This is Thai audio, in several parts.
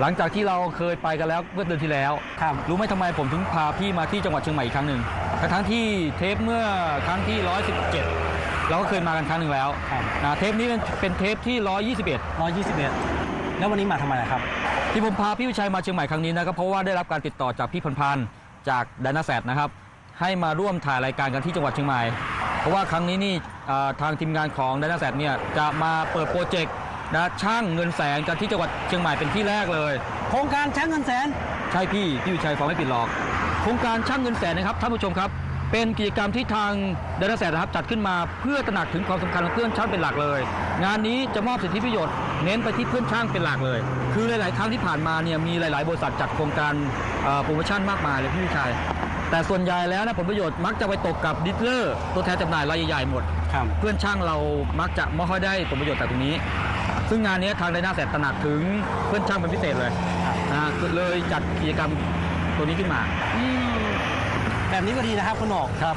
หลังจากที่เราเคยไปกันแล้วเมื่อเดือนที่แล้วครับรู้ไหมทำไมผมถึงพาพี่มาที่จังหวัดเชียงใหม่อีกครั้งหนึ่งทั้งๆที่เทปเมื่อครั้งที่ 117 เราก็เคยมากันครั้งหนึ่งแล้วครับนะเทปนี้เป็นเป็นเทปที่ 121ร้อยยี่สิบเอ็ดแล้ววันนี้มาทำไมล่ะครับ ที่ผมพาพี่วิชัยมาเชียงใหม่ครั้งนี้นะครับเพราะว่าได้รับการติดต่อจากพี่พันพันธ์จากดานาแซดนะครับ ให้มาร่วมถ่ายรายการกันที่จังหวัดเชียงใหม่ เพราะว่าครั้งนี้นี่อ่าทางทีมงานของดานาแซดเนี่ยจะมาเปิดโปรเจกต์ นะช่างเงินแสนกันที่จังหวัดเชียงใหม่เป็นที่แรกเลย โครงการช้างเงินแสน ใช่พี่พี่วิชัยฟังไม่ผิดหรอก โครงการช่างเงินแสนนะครับท่านผู้ชมครับ เป็นกิจกรรมที่ทางเดนแสนนะครับจัดขึ้นมาเพื่อตระหนักถึงความสำคัญของเพื่อนช่างเป็นหลักเลย งานนี้จะมอบสิทธิประโยชน์เน้นไปที่เพื่อนช่างเป็นหลักเลย คือหลาย ๆ ครั้งที่ผ่านมาเนี่ยมีหลาย ๆ บริษัทจัดโครงการเอ่อโปรโมชั่นมากมายเลยพี่วิชัยแต่ส่วนใหญ่แล้วนะผลประโยชน์มักจะไปตกกับดิลเลอร์ตัวแทนจำหน่ายรายใหญ่ๆหมดครับเพื่อนช่างเรามักจะไม่ค่อยได้ผลประโยชน์จากตรงนี้ ซึ่งงานนี้ทางไดนาแสตระหนักถึงเพื่อนช่างเป็นพิเศษเลยนะเลยจัดกิจกรรมตัวนี้ขึ้นมาอืมแบบนี้ก็ดีนะครับคุณหนอกครับ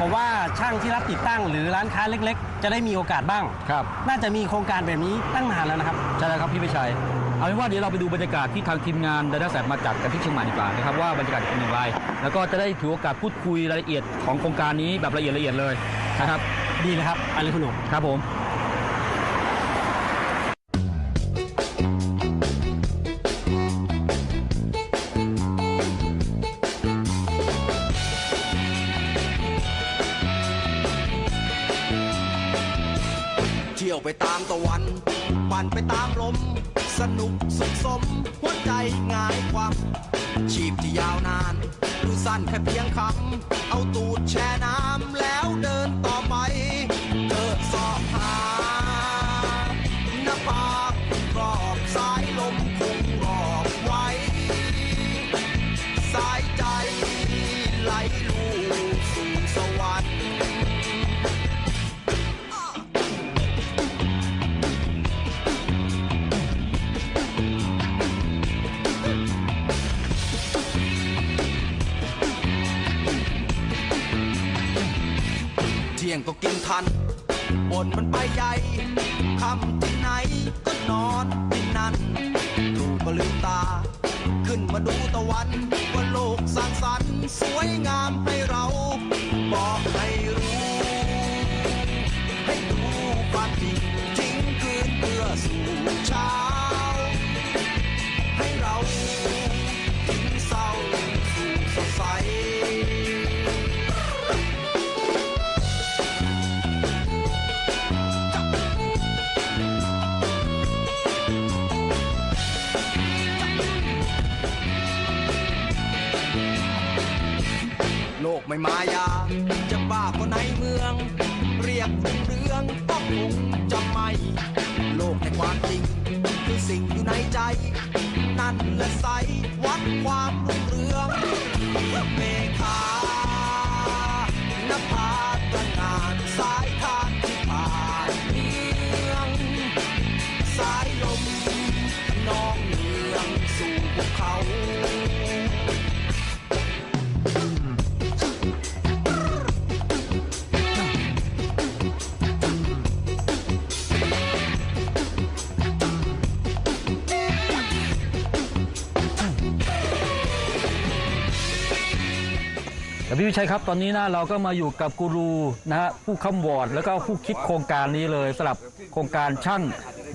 ผมว่าช่างที่รับติดตั้งหรือร้านค้าเล็ก ๆ จะได้มีโอกาสบ้างครับ น่าจะมีโครงการแบบนี้ตั้งนานแล้วนะครับใช่แล้วครับพี่พิชัยเอาเป็นว่าเดี๋ยวเราไปดูบรรยากาศที่ทางทีมงานไดนาแสมาจัดกันที่เชียงใหม่ดีกว่านะครับว่าบรรยากาศเป็นอย่างไร แล้วก็จะได้ถือโอกาสพูดคุยรายละเอียดของโครงการนี้แบบละเอียดละเอียดเลยนะครับ ดีเลยครับไปเลยคุณหนอกครับผม ไปตามตะวัน ปั่นไปตามลม สนุกสุขสม หัวใจง่ายความชีพที่ยาวนาน ดูสั้นแค่เพียงคำเอาตูดแช่น้ำแล้วเดินต่อ คันบนมันไปใหญ่คำที่ไหนก็นอนที่นั่นดูก็ลืมตา ขึ้นมาดูตะวัน ว่าโลกสร้างสรรค์สวยงามให้เรา บอกให้รู้ให้ โลก แต่พี่วิชัยครับตอนนี้นะเราก็มาอยู่กับกูรูนะฮะผู้คำวอร์ดแล้วก็ผู้คิดโครงการนี้เลยสำหรับโครงการช่าง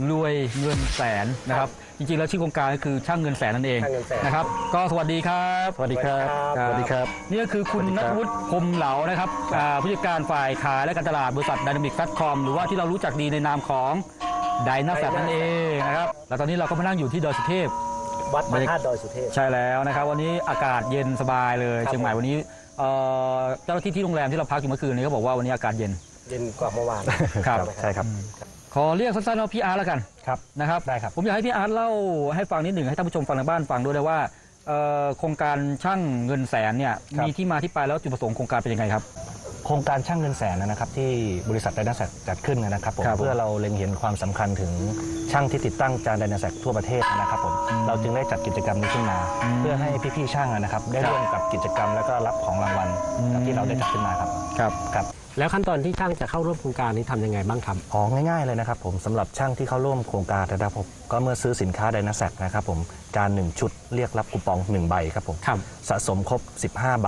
รวยเงินแสนนะครับ จริงๆแล้วชื่อโครงการก็คือช่างเงินแสนนั่นเองช่างเงินแสน นะครับ ก็สวัสดีครับสวัสดีครับ สวัสดีครับ นี่ก็คือคุณสวัสดีนัคทรับวุฒิพรหมเหลานะครับอ่าผู้จัดการฝ่ายขายและการตลาดบริษัทดินามิกแฟตคอมหรือว่าที่เรารู้จักดีในนามของไดนาแฟตนั่นเองนะครับแล้วตอนนี้เราก็มานั่งอยู่ที่ดอยสุเทพ วัดพระธาตุดอยสุเทพ ใช่แล้วนะครับ วันนี้อากาศเย็นสบายเลย ครับ เชียงใหม่วันนี้ เอ่อเจ้าหน้าที่ที่โรงแรมที่เราพักอยู่เมื่อคืนนี้เขาบอกว่าวันนี้อากาศเย็น เย็นกว่าเมื่อวานครับ ใช่ครับขอเรียกสั้นๆว่าพี่อาร์ตแล้วกันครับนะครับได้ครับ ผมอยากให้พี่อาร์ตเล่าให้ฟังนิดหนึ่งให้ท่านผู้ชมฟังในบ้านฟังด้วยนะว่าเอ่อโครงการช่างเงินแสนเนี่ยครับมีที่มาที่ไปแล้วจุดประสงค์โครงการเป็นยังไงครับ โครงการช่างเงินแสนนะครับที่บริษัทไดนาแซจัดขึ้นนะครับผมครับผมเพื่อเราเล็งเห็นความสำคัญถึงช่างที่ติดตั้งจานไดนาแซทั่วประเทศนะครับผมเราจึงได้จัดกิจกรรมนี้ขึ้นมา เพื่อให้พี่ๆช่างนะครับได้ร่วมกับกิจกรรมแล้วก็รับของรางวัลครับที่เราได้จัดขึ้นมาครับครับครับแล้วขั้นตอนที่ช่างจะเข้าร่วมโครงการนี้ทำยังไงบ้างครับอ๋อง่ายๆเลยนะครับผมสำหรับช่างที่เข้าร่วมโครงการนะครับผมก็เมื่อซื้อสินค้าไดนาแซนะครับผมจานหนึ่งชุดเรียกรับคูปองหนึ่งใบครับผมครับสะสมครบ 15 ใบ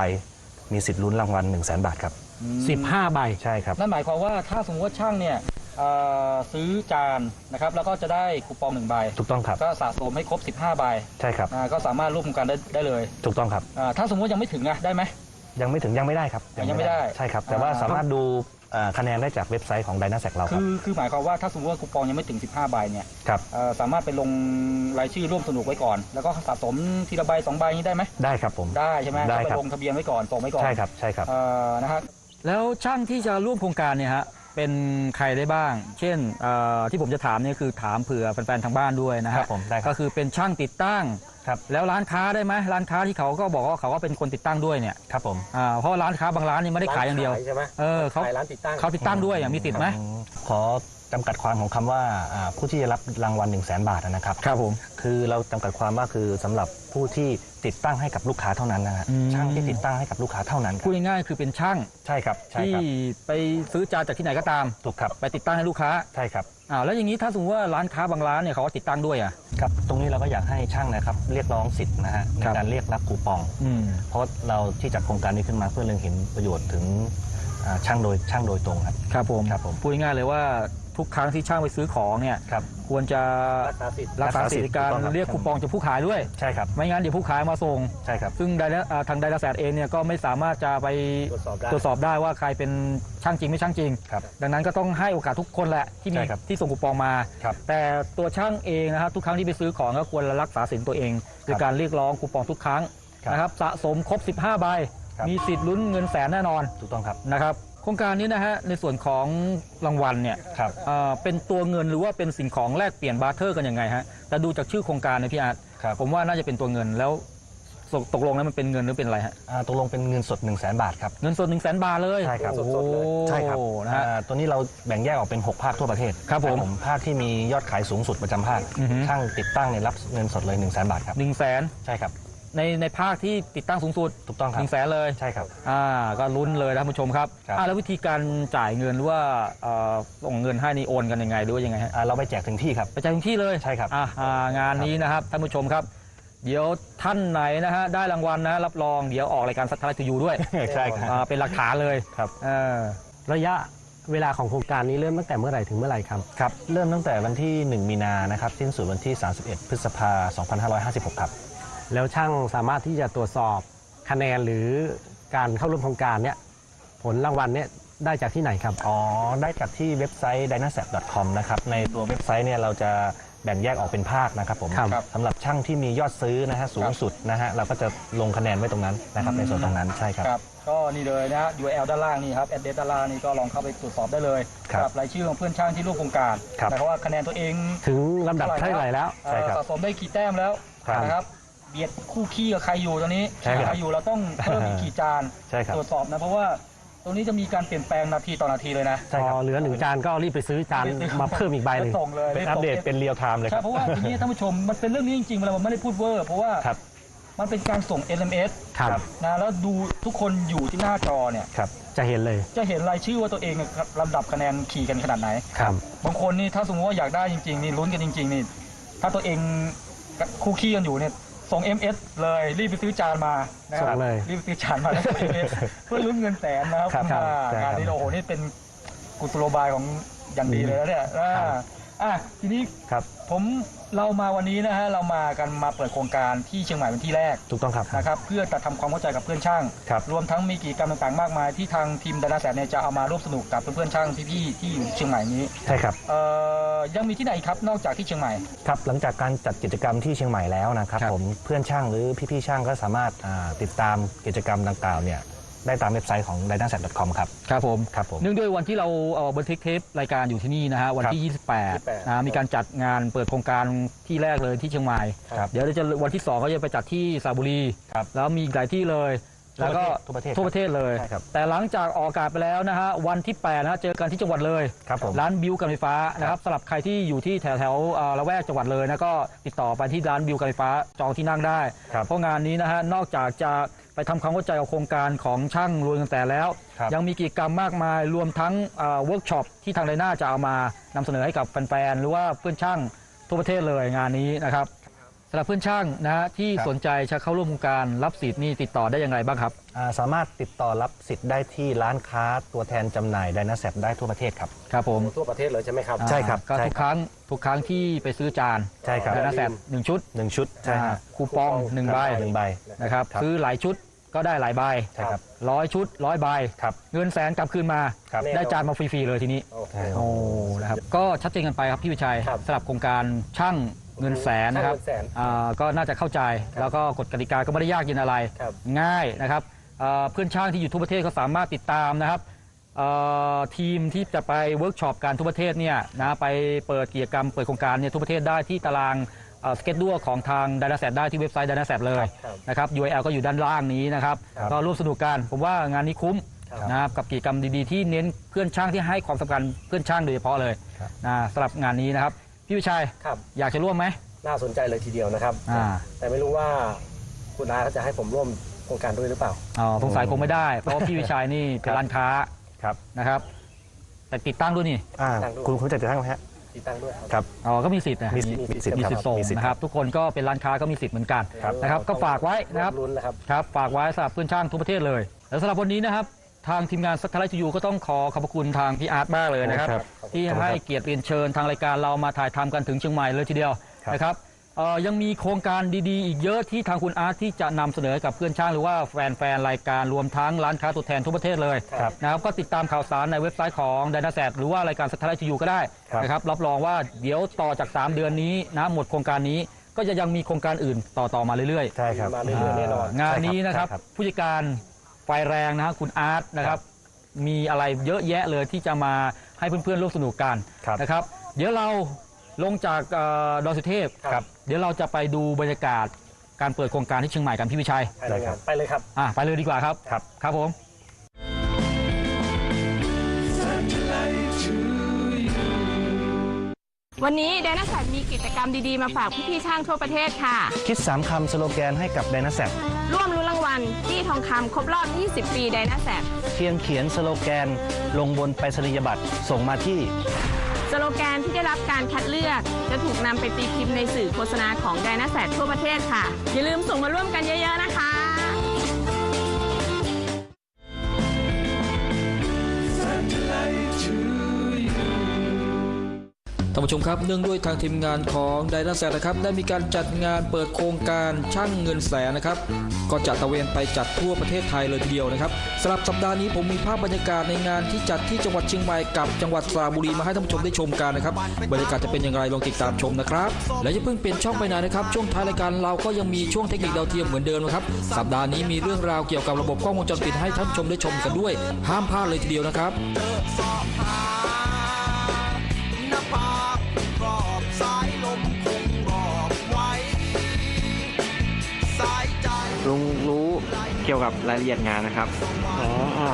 มีสิทธิ์ลุ้นรางวัล 1 0 0 0 0แบาทครับ 15 ใบ ใช่ครับ นั่นหมายความว่าถ้าสมมติว่าช่างเนี่ยเอ่อซื้อจานนะครับแล้วก็จะได้คูปองหนึ่งใบ ถูกต้องครับ ก็สะสมให้ครบ 15 ใบใช่ครับ อ่าก็สามารถร่วมโครงการได้ได้เลยถูกต้องครับ อ่าถ้าสมมติยังไม่ถึงนะได้ไหม ยังไม่ถึงยังไม่ได้ครับยังไม่ได้ใช่ครับ แต่ว่าอ่า สามารถดูเอ่อคะแนนได้จากเว็บไซต์ของ d y n a s e c เราคคืรับอคือหมายความว่าถ้าสมมติว่าคูปองยังไม่ถึง 15 ใบเนี่ยครับ เอ่อสามารถไปลงรายชื่อร่วมสนุกไว้ก่อน แล้วก็สะสมทีละใบสองใบนี้ได้ไหมได้ครับผม ได้ใช่ไหมได้ก็ไปครับลงทะเบียนไว้ก่อนส่งไว้ก่อนใช่ครับใช่ครับ เอ่อนะครับ แล้วช่างที่จะร่วมโครงการเนี่ยฮะเป็นใครได้บ้าง เช่นเอ่อที่ผมจะถามเนี่ยคือถามเผื่อแฟนๆทางบ้านด้วยนะครัฮะบผมได้คก็รับคือเป็นช่างติดตั้ง ครับ แล้วร้านค้าได้ไหมร้านค้าที่เขาก็บอกว่าเขาก็เป็นคนติดตั้งด้วยเนี่ยครับผมอ่าเพราะว่าร้านค้าบางร้านนี่ไม่ได้ขายอย่างเดียวใช่ไหมเออเขา ขายร้านติดตั้งเขาติดตั้งด้วยอะมีติดไหมอืมขอ จำกัดความของคำว่าอ่าผู้ที่จะรับรางวัล1 0 0 0 0แบาทนะครับครับผม คือเราจำกัดความว่าคือสำหรับผู้ที่ติดตั้งให้กับลูกค้าเท่านั้นนะฮะอืม ช่างที่ติดตั้งให้กับลูกค้าเท่านั้นคพูรับดง่ายๆคือเป็นช่างใช่ครับใช่ที่ครับไปซื้อจานจากที่ไหนก็ตาม ถูกครับไปติดตั้งให้ลูกค้าใช่ครับอ้าวแล้วอย่างนี้ถ้าสมมติว่าร้านค้าบางร้านเนี่ยเขาก็ติดตั้งด้วยอะ ครับ ตรงนี้เราก็อยากให้ช่างนะครับเรียกร้องสิทธิ์นะฮะในครับ การเรียกรับคูปอง อืม เพราะเราที่จัดโครงการนี้ขึ้นมาเพื่อเล็งเห็นประโยชน์ถึงอ่าช่างโดยช่างโดยตรงครับ ครับผมครับผม พูดง่ายๆเลยว่า ทุกครั้งที่ช่างไปซื้อของเนี่ยครับ ควรจะรักษาสิทธิ์รักษาสิทธิการถูกต้องครับเรียกคูปองจากผู้ขายด้วย ใช่ครับ ไม่งั้นเดี๋ยวผู้ขายมาส่ง ใช่ครับ ซึ่งไดนะอ่าทางไดนาแซดเองเนี่ยก็ไม่สามารถจะไปตรวจสอบได้ตรวจสอบได้ว่าใครเป็นช่างจริงไม่ช่างจริง ครับ ดังนั้นก็ต้องให้โอกาสทุกคนแหละที่มีใช่ครับที่ส่งคูปองมา ครับแต่ตัวช่างเองนะครับทุกครั้งที่ไปซื้อของก็ควรรักษาสินตัวเองโดยการเรียกร้องคูปองทุกครั้งครับนะครับสะสมครบ 15 ใบ ครับ มีสิทธิ์ลุ้นเงินแสนแน่นอน ถูกต้องครับ นะครับโครงการนี้นะฮะในส่วนของรางวัลเนี่ยครับเอ่อเป็นตัวเงินหรือว่าเป็นสิ่งของแลกเปลี่ยนบาร์เทอร์กันยังไงฮะแต่ดูจากชื่อโครงการเนี่ยพี่อาร์ตครับผมว่าน่าจะเป็นตัวเงินแล้วตกตกลงแล้วมันเป็นเงินหรือเป็นอะไรฮะอ่าตกลงเป็นเงินสด1 0 0 0 0แบาทครับเงินสดหนึ่งแสนบาทเลยใช่ครับโอ้โหสดๆเลยใช่ครับนะฮะอ่าตัวนี้เราแบ่งแยกออกเป็น 6 ภาคทั่วประเทศครับผมภาคที่มียอดขายสูงสุดประจำภาคอือฮึช่างติดตั้งเนี่ยรับเงินสดเลย1 0 0 0 0แบาทครับหนึ่งแสนใช่ครับ ในในภาคที่ติดตั้งสูงสุดถูกต้องคหรับนึ่งแสนเลยใช่ครับ อ่าก็ลุ้นเลยนะท่านผู้ชมครับครับ อ่าแล้ววิธีการจ่ายเงินหรือว่าเอ่อส่งเงินให้นี่โอนกันยังไงหรือว่ายังไงฮะอ่าเราไปแจกถึงที่ครับ ไปจ่ายถึงที่เลยใช่ครับ อ่าอ่างานนี้นะครับท่านผู้ชมครับ เดี๋ยวท่านไหนนะฮะได้รางวัลนะรับรองเดี๋ยวออกรายการสัตว์ทลายทูยูด้วยใช่ครับ อ่าเป็นหลักฐานเลยครับ เออ ระยะเวลาของโครงการนี้เริ่มตั้งแต่เมื่อไหร่ถึงเมื่อไหร่ครับ ครับ เริ่มตั้งแต่วันที่ 1 มีนานะครับสิ้นสุดวันที่ 31 พฤษภา2556 ครับ แล้วช่างสามารถที่จะตรวจสอบคะแนนหรือการเข้าร่วมโครงการเนี้ยผลรางวัลเนี้ยได้จากที่ไหนครับ อ๋อ ได้จากที่เว็บไซต์ dynasap.com นะครับ ในตัวเว็บไซต์เนี่ยเราจะแบ่งแยกออกเป็นภาคนะครับผมครับสำหรับช่างที่มียอดซื้อนะฮะสูงสุดนะฮะเราก็จะลงคะแนนไว้ตรงนั้นนะครับในส่วนตรงนั้นใช่ครับ ครับ ก็นี่เลยนะฮะ URL ด้านล่างนี่ครับแอดเดด้านล่างนี่ก็ลองเข้าไปตรวจสอบได้เลยครับสำหรับรายชื่อของเพื่อนช่างที่ร่วมโครงการครับ หมายความว่าคะแนนตัวเองถึงลำดับเท่าไหร่แล้วเอ่อใช่ครับสะสมได้กี่แต้มแล้วครับ นะครับ เบียดคู่ขี้กับใครอยู่ตอนนี้ใช่ครับใครอยู่เราต้องเพิ่มอีกกี่จานใช่ครับ ตรวจสอบนะเพราะว่าตรงนี้จะมีการเปลี่ยนแปลงนาทีต่อนาทีเลยนะ ใช่พครับ อเหลือหนึ่งจานก็รีบไปซื้อจานมาเพิ่มอีกใบหนึ่งแล้วส่งเลยเป็นอัปเดตเป็นเรียลไทม์เลยคใช่รับ เพราะว่าทีนี้ท่านผู้ชมมันเป็นเรื่องนี้จริงๆเราไม่ได้พูดเวอร์ เพราะว่าครับ มันเป็นการส่ง LMS ครับ นะแล้วดูทุกคนอยู่ที่หน้าจอเนี่ย ครับจะเห็นเลยจะเห็นรายชื่อว่าตัวเองเนี่ยลำดับคะแนนขี่กันขนาดไหน ครับ บางคนนี่ถ้าสมมติว่าอยากได้จริงๆนี่ลุ้นกันจริงๆนี่ถ้าตัวเองคู่ขี้กันอยู่เนี่ย ส่ง MS เลยรีบไปซื้อจานมานะคส่รังเลยรีบไปซื้อจานมาแล้วส่ง MS เพื่อลุ้นเงินแสนนะครับครับครับอ่าใช่ครับงานนี้โอ้โหนี่เป็นกุศโลบายของอย่างดีเลยนะเนี่ยอ่าครับ อะทีนี้ครับ ผม เรามาวันนี้นะฮะเรามากันมาเปิดโครงการที่เชียงใหม่เป็นที่แรกถูกต้องครับ นะครับเพื่อจะทำความเข้าใจกับเพื่อนช่าง ครับ รวมทั้งมีกิจกรรมต่างๆมากมายที่ทางทีมดาราแสนเนี่ยจะเอามาร่วมสนุกกับเพื่อนๆช่างพี่ๆที่อยู่เชียงใหม่นี้ใช่ครับ เอ่อยังมีที่ไหนครับนอกจากที่เชียงใหม่ ครับหลังจากการจัดกิจกรรมที่เชียงใหม่แล้วนะครับครับ ผมเพื่อนช่างหรือพี่ๆช่างก็สามารถอ่าติดตามกิจกรรมดังกล่าวเนี่ย ได้ตามเว็บไซต์ของ d y n a s a t c o m ครับ ครับผม ครับผม เนื่องด้วยวันที่เราเอ่อบันทึกเทปรายการอยู่ที่นี่นะฮะวันที่28นะมีการจัดงานเปิดโครงการที่แรกเลยที่เชียงใหม่ ครับ เดี๋ยวเราจะวันที่ 2 ก็จะไปจัดที่สระบุรี ครับ แล้วมีอีกหลายที่เลย แล้วก็ทั่วประเทศทั่วประเทศเลย ใช่ครับแต่หลังจากออกอากาศไปแล้วนะฮะวันที่8นะฮะเจอกันที่จังหวัดเลย ครับผมร้านบิวการไฟฟ้านะครับสำหรับใครที่อยู่ที่แถวแถวๆเอ่อละแวกจังหวัดเลยนะก็ติดต่อไปที่ร้านบิวการไฟฟ้าจองที่นั่งได้ ครับ เพราะงานนี้นะฮะนอกจากจะ ไปทำความเข้าใจกับโครงการของช่างรวยเงินแต่แล้ว ครับ ยังมีกิจกรรมมากมายรวมทั้งเวิร์กช็อปที่ทางไดนาจะเอามานำเสนอให้กับแฟนๆหรือว่าเพื่อนช่างทั่วประเทศเลยงานนี้นะครับสำหรับเพื่อนช่างนะฮะที่ครับ สนใจจะเข้าร่วมโครงการรับสิทธิ์นี่ติดต่อได้อย่างไรบ้างครับ อ่าสามารถติดต่อรับสิทธิ์ได้ที่ร้านค้าตัวแทนจำหน่ายไดนาแซได้ทั่วประเทศครับ ครับผมทั่วประเทศเลยใช่ไหมครับ ใช่ครับก็ใช่ทุกครับครั้งทุกครั้งที่ไปซื้อจานใช่ครับไดนาแซดหนึ่งชุดหนึ่งชุดใช่คอ่ารับคูปองหนึ่งใบ หนึ่งใบ นะครับ ครับ ซื้อหลายชุด ก็ได้หลายใบใช่ครับร้อยชุดร้อยใบครับเงินแสนกลับคืนมา ครับได้จานมาฟรีๆเลยทีนี้ โอเคใช่โอ้นะครับก็ชัดเจนกันไปครับพี่วิชัยครับสำหรับโครงการช่างเงินแสนนะครับช่างเงินแสนอ่าก็น่าจะเข้าใจแล้วก็กฎกติกาก็ไม่ได้ยากเย็นอะไร ครับง่ายนะครับเอ่อเพื่อนช่างที่อยู่ทั่วประเทศก็สามารถติดตามนะครับเอ่อทีมที่จะไปเวิร์กช็อปการทั่วประเทศเนี่ยนะไปเปิดกิจกรรมเปิดโครงการเนี่ยทั่วประเทศได้ที่ตาราง สเก็ตดัวของทาง d y n a s e t ได้ที่เว็บไซต์ d y n a s e t เลยครับนะครับ URL ก็อยู่ด้านล่างนี้นะครับครับก็ร่วมสนุกกันผมว่างานนี้คุ้มครับนะครับกับกิจกรรมดีๆที่เน้นเพื่อนช่างที่ให้ความสำคัญเพื่อนช่างโดยเฉพาะเลยครับนะสำหรับงานนี้นะครับพี่วิชัยครับอยากจะร่วมไหมน่าสนใจเลยทีเดียวนะครับอ่าแต่ไม่รู้ว่าคุณอาเขาจะให้ผมร่วมโครงการด้วยหรือเปล่าอ๋อสงสัยคงไม่ได้ เพราะว่าพี่วิชัยนี่เป็นร้านค้าครับนะครับ แต่ติดตั้งด้วยนี่อ่าตั้งด้วยคุณคุณจะติดตั้งไหมฮะ ติดตั้งด้วยครับครับ อ๋อก็มีสิทธิ์นะมีสิทธิ์มีสิทธิ์มีครับสิทธิ์ส่งมีสิทธิ์ นะครับ ทุกคนก็เป็นร้านค้าก็มีสิทธิ์เหมือนกันครับ นะครับ ก็ฝากไว้นะครับ ลุ้นนะครับ ครับ ฝากไว้สำหรับเพื่อนช่างทั่วประเทศเลย แล้วสำหรับวันนี้นะครับ ทางทีมงานสักคาไลทูยูก็ต้องขอขอบพระคุณทางพี่อาร์ตมากเลยนะครับ ครับที่ให้เกียรติเรียนเชิญทางรายการเรามาถ่ายทำกันถึงเชียงใหม่เลยทีเดียวครับ นะครับเอ่อ ยังมีโครงการดีๆ อีกเยอะที่ทางคุณอาร์ตที่จะนำเสนอให้กับเพื่อนช่างหรือว่าแฟนๆ รายการรวมทั้งร้านค้าตัวแทนทั่วประเทศเลยครับนะครับก็ติดตามข่าวสารในเว็บไซต์ของ d y n a s e t หรือว่ารายการสักคาไลทูยูก็ได้ครับนะครับรับรองว่าเดี๋ยวต่อจาก 3 เดือนนี้นะหมดโครงการนี้ก็จะยังมีโครงการอื่นต่อๆมาเรื่อยๆใช่ครับมาเรื่อยๆแน่นอนงานนี้นะครับใช่ครับผู้จัดการไฟแรงนะฮะคุณอาร์ตนะครับมีอะไรเยอะแยะเลยที่จะมาให้เพื่อนๆร่วมสนุกกันครับนะครับ เดี๋ยวเรา ลงจากเอ่อดอยสุเทพครับ เดี๋ยวเราจะไปดูบรรยากาศการเปิดโครงการที่เชียงใหม่กันพี่วิชัยไปเลยครับ ไปเลยครับ อะไปเลยดีกว่าครับครับ ครับผม วันนี้แดนสัตมีกิจกรรมดีๆ มาฝากพี่ๆช่างทั่วประเทศค่ะ คิด 3 คำสโลแกนให้กับไดนาแซร่วมรุ้นรางวัลที่ทองคำครบรอบ 20 ปีไดนาแซเพียงเขียนสโลแกน ลงบนไปรษณียบัตรส่งมาที่ สโลแกนที่ได้รับการคัดเลือกจะถูกนำไปตีพิมพ์ในสื่อโฆษณาของไดนาแซทั่วประเทศค่ะ อย่าลืมส่งมาร่วมกันเยอะ ๆ นะคะ ท่านผู้ชมครับเนื่องด้วยทางทีมงานของไดนาแซนะครับได้มีการจัดงานเปิดโครงการช่างเงินแสนนะครับ ก็จะตะเวนไปจัดทั่วประเทศไทยเลยทีเดียวนะครับสำหรับสัปดาห์นี้ผมมีภาพบรรยากาศในงานที่จัดที่จังหวัดเชียงใหม่กับจังหวัดสระบุรีมาให้ท่านผู้ชมได้ชมกันนะครับบรรยากาศจะเป็นอย่างไรลองติดตามชมนะครับและอย่าเพิ่งเปลี่ยนช่องไปไหนนะครับช่วงท้ายรายการเราก็ยังมีช่วงเทคนิคดาวเทียมเหมือนเดิมนะครับสัปดาห์นี้มีเรื่องราวเกี่ยวกับระบบกล้องวงจรปิดให้ท่านผู้ชมได้ชมกันด้วย ห้ามพลาดเลยทีเดียวนะครับ เกี่ยวกับรายละเอียดงานนะครับอ๋ออ๋อ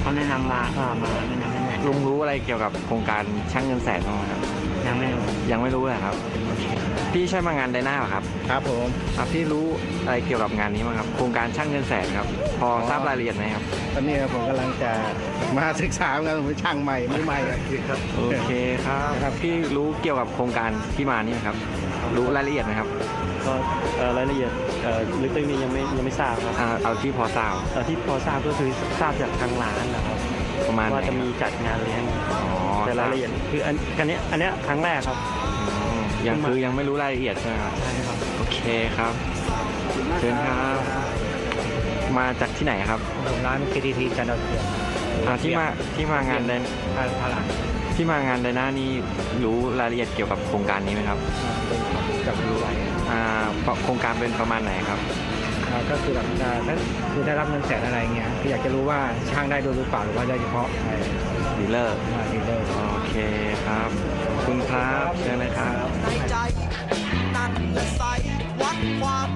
เขาแนะนำมาก็มาแนะนำให้แม่ลุงรู้อะไรเกี่ยวกับโครงการช่างเงินแสนบ้างไหมครับ ยังไม่รู้ยังไม่รู้เลยครับ พี่ใช่มางานไดนาเหรอครับครับผม ครับพี่รู้อะไรเกี่ยวกับงานนี้บ้างครับ โครงการช่างเงินแสนครับ พอทราบรายละเอียดไหมครับ ตอนนี้ผมกำลังจะมาศึกษางานผมเป็นช่างใหม่ไม่ใหม่ครับโอเคครับครับ พี่รู้เกี่ยวกับโครงการที่มานี่ไหมครับ รู้รายละเอียดไหมครับ ก็เอ่อรายละเอียดเอ่อลึกๆนี้ยังไม่ยังไม่ทราบครับอ่าเอาที่พอทราบแต่ที่พอทราบก็คือทราบจากทางร้านนะครับประมาณไหนว่าจะมีจัดงานเลี้ยงอ๋อแต่รายละเอียดคืออันอันเนี้ยอันเนี้ยครั้งแรกครับอืมยังคือยังไม่รู้รายละเอียดใช่ไหมครับใช่ครับโอเคครับเชิญครับ มาจากที่ไหนครับร้าน KTT จันทร์ดาวเทียมอ่าที่มาที่มางานไดพาพาหลังที่มางานไดนานี่รู้รายละเอียดเกี่ยวกับโครงการนี้ไหมครับกับรู้ไว้อ่า โครงการเป็นประมาณไหนครับอ่าก็คือแบบอ่าถ้าคือได้รับเงินแสนอะไรเงี้ยคืออยากจะรู้ว่าช่างได้ด้วยหรือเปล่าหรือว่าได้เฉพาะไอ้ดีลเลอร์อ่าดีลเลอร์โอเคครับขอบคุณครับเชิญเลยครับในใจนั่นแหละใสวัดความ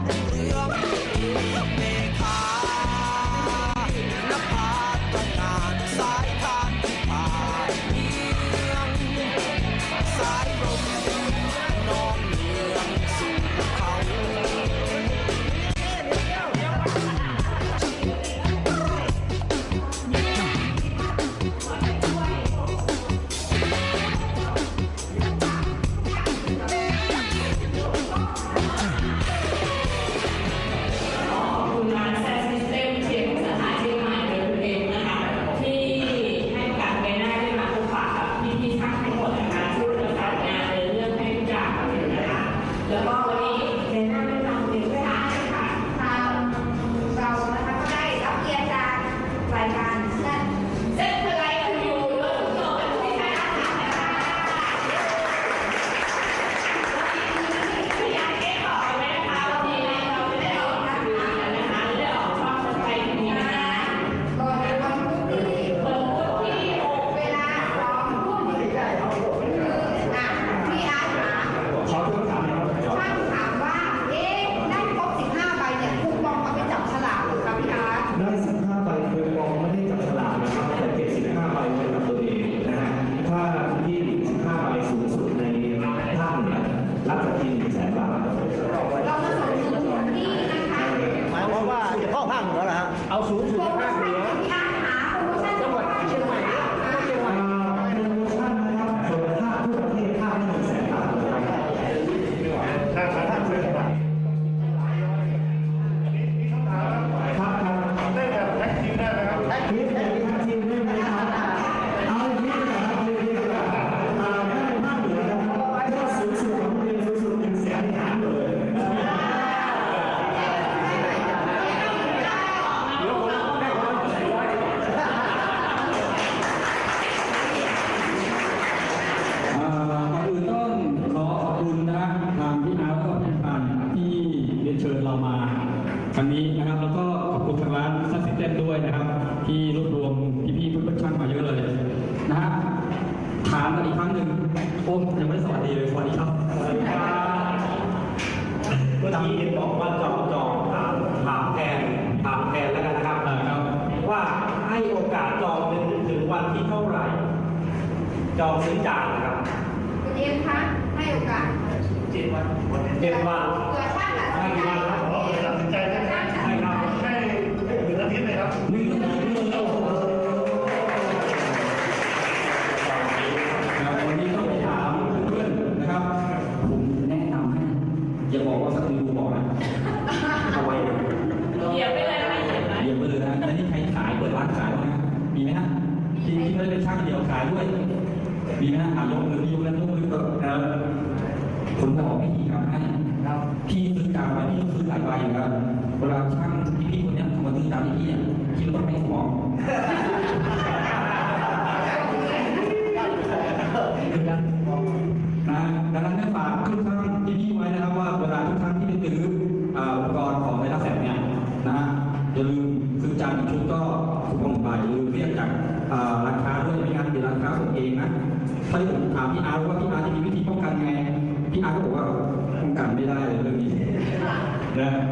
Yeah.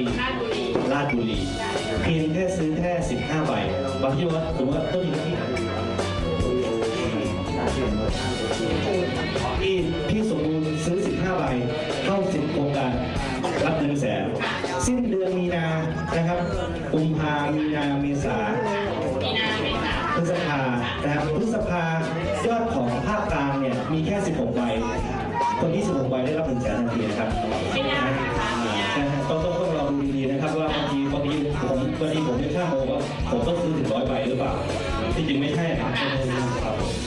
ีลาดบุรีเพียงแค่ซื้อแค่ 15 ใบบางที่ว่าสมมว่าต้นที่ไหนพี่พี่สมบูรณ์ซื้อ 15 ใบเข้า 10 โครงการรับเงินแสนสิ้นเดือนมีนานะครับกุมภามีนาเมษาพฤษภานะครับพฤษภายอดของภาคกลางเนี่ยมีแค่ 16 ใบคนที่ 16 ใบได้รับเงินแสนทันทีครับ ผมต้องซื้อถึงร้อยใบหรือเปล่าที่จริงไม่ใช่ครับ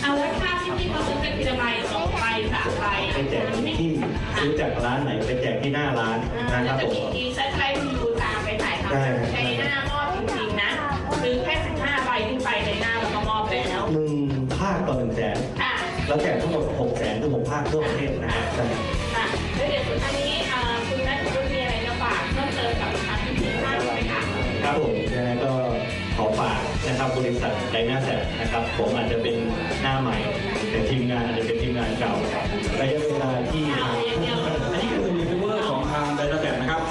เอาแล้วค่าที่พี่เขาซื้อเป็นทีละใบสองใบสามใบไปแจกที่ซื้อจากร้านไหนไปแจกที่หน้าร้านนะครับผมมีใช้ใช้คุณดูตามไปถ่ายทำใช้หน้ามอบจริงๆนะซื้อแค่สิบห้าใบขึ้นไปในหน้าเราก็มอบแล้วหนึ่งภาคต่อหนึ่งแสนแล้วแจกทั้งหมดหกแสนคือผมภาคทั่วประเทศนะครับับบริษัทไดนาแสบนะครับ ผมอาจจะเป็นหน้าใหม่แต่ทีมงานอาจจะเป็นทีมงานเก่าระยะเวลาที่ทางอันนี้คือรีเวอร์ของทางไดนาแสบนะครับ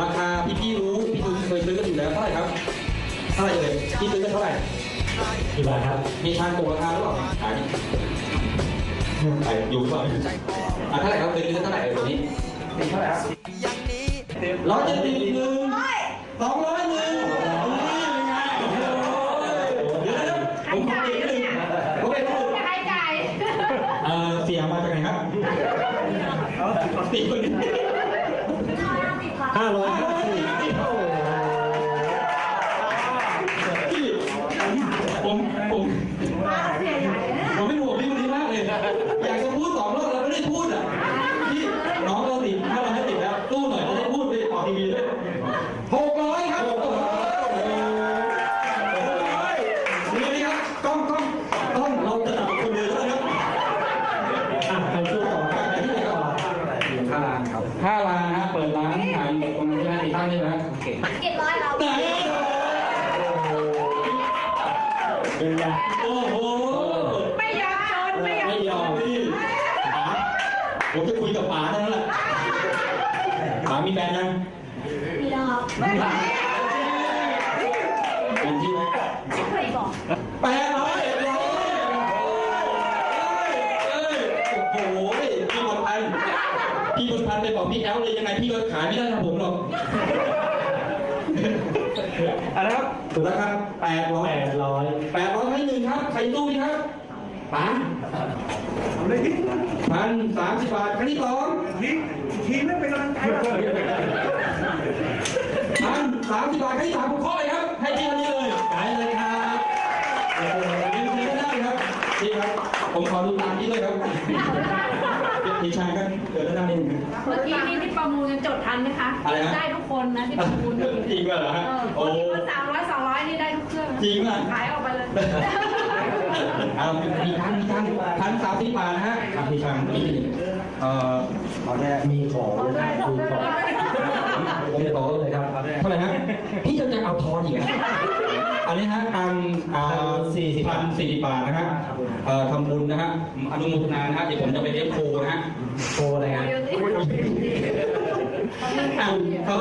ราคาพี่พี่รู้พี่รู้เคยซื้อกันอยู่แล้วเท่าไหร่ครับเท่าไหร่เลยพี่ซื้อกันเท่าไหร่กี่บาทครับมีทางโกงราคาหรือเปล่าขายขายอยู่ก่อนอ่าเท่าไหร่ครับเคยซื้อเท่าไหร่ตัวนี้เป็นเท่าไรครับร้อยเจ็ดสิบหนึ่งสองร้อยหนึ่ง ตีคนนี้ห้าร้อยครับ ผมผมผมไม่ห่วงพี่คนนี้มากเลย อยากจะพูดสองรอบแล้วไม่ได้พูดอะพี่น้องเราติดถ้าเราไม่ติดแล้วตู้หน่อยจะได้พูดไปออกทีวีด้วยหกร้อยครับโอ้โหนี่นี่ครับกล้องกล้องกล้องเราจะจับคนเดียวแล้วนะครับ อะไปช่วยต่อ ไปที่ไหนครับห้าล้านครับห้าล้านนะฮะเปิดร้านขายตรงนี้ ใช่ไหมติดตั้งนี่นะโอเคเจ็ดร้อยเราไหนเป็นไงโอ้โหไม่ยอมจนไม่ยอมไม่ยอมพี่ป๋าผมจะคุยกับป๋าเท่านั้นแหละป๋ามีแฟนยังมีดอก เป็นที่ไหม ไม่เคยบอก แปดร้อยเอ็ดร้อยเอ้ยเอ้ยโอ้โหพี่บนพันพี่ บนพันไปบอกพี่แอลเลยยังไงพี่ก็ขายไม่ได้ทำผมหรอกอะไรครับถูกแล้วครับแปดร้อยแปดร้อยแปดร้อยให้หนึ่งครับ ใครตู้ดีครับป๋าพันสามสิบบาทครั้งที่สองทีไม่เป็นกำลังใจพันสามสิบบาทครั้งที่สามผมขอเลยครับ ให้ทีนี้เลยขายเลยครับโอ้โหยืนยืนได้ครับดีครับ ผมขอดูตามที่ด้วยครับ พี่ชายครับเกิดได้านนิดนึงเมื่อกี้นี่ที่ประมูลกันจดทันไหมคะ อะไรนะ ได้ทุกคนนะที่ประมูลจริงเหรอฮะอคโอ้นที่ว่าสามร้อยสองร้อยนี่ได้ทุกเครื่องนะจริงอะขายออกไปเลยเอามีทางมีทางพันสามสิบบาทนะฮะครับมีทางมีเอ่อตอนแรกมีของนะครับมีของผมจะต่อเลยครับเท่าไหร่ฮะพี่จะจะเอาทอนอีกเหรอ อันนี้ฮะอันอ่าสี่สิบพันสี่สิบบาทนะฮะเอ่อทำบุญนะฮะอนุโมทนานะฮะเดี๋ยวผมจะไปเลี้ยงโคนะฮะโชว์อะไรครับอะขอ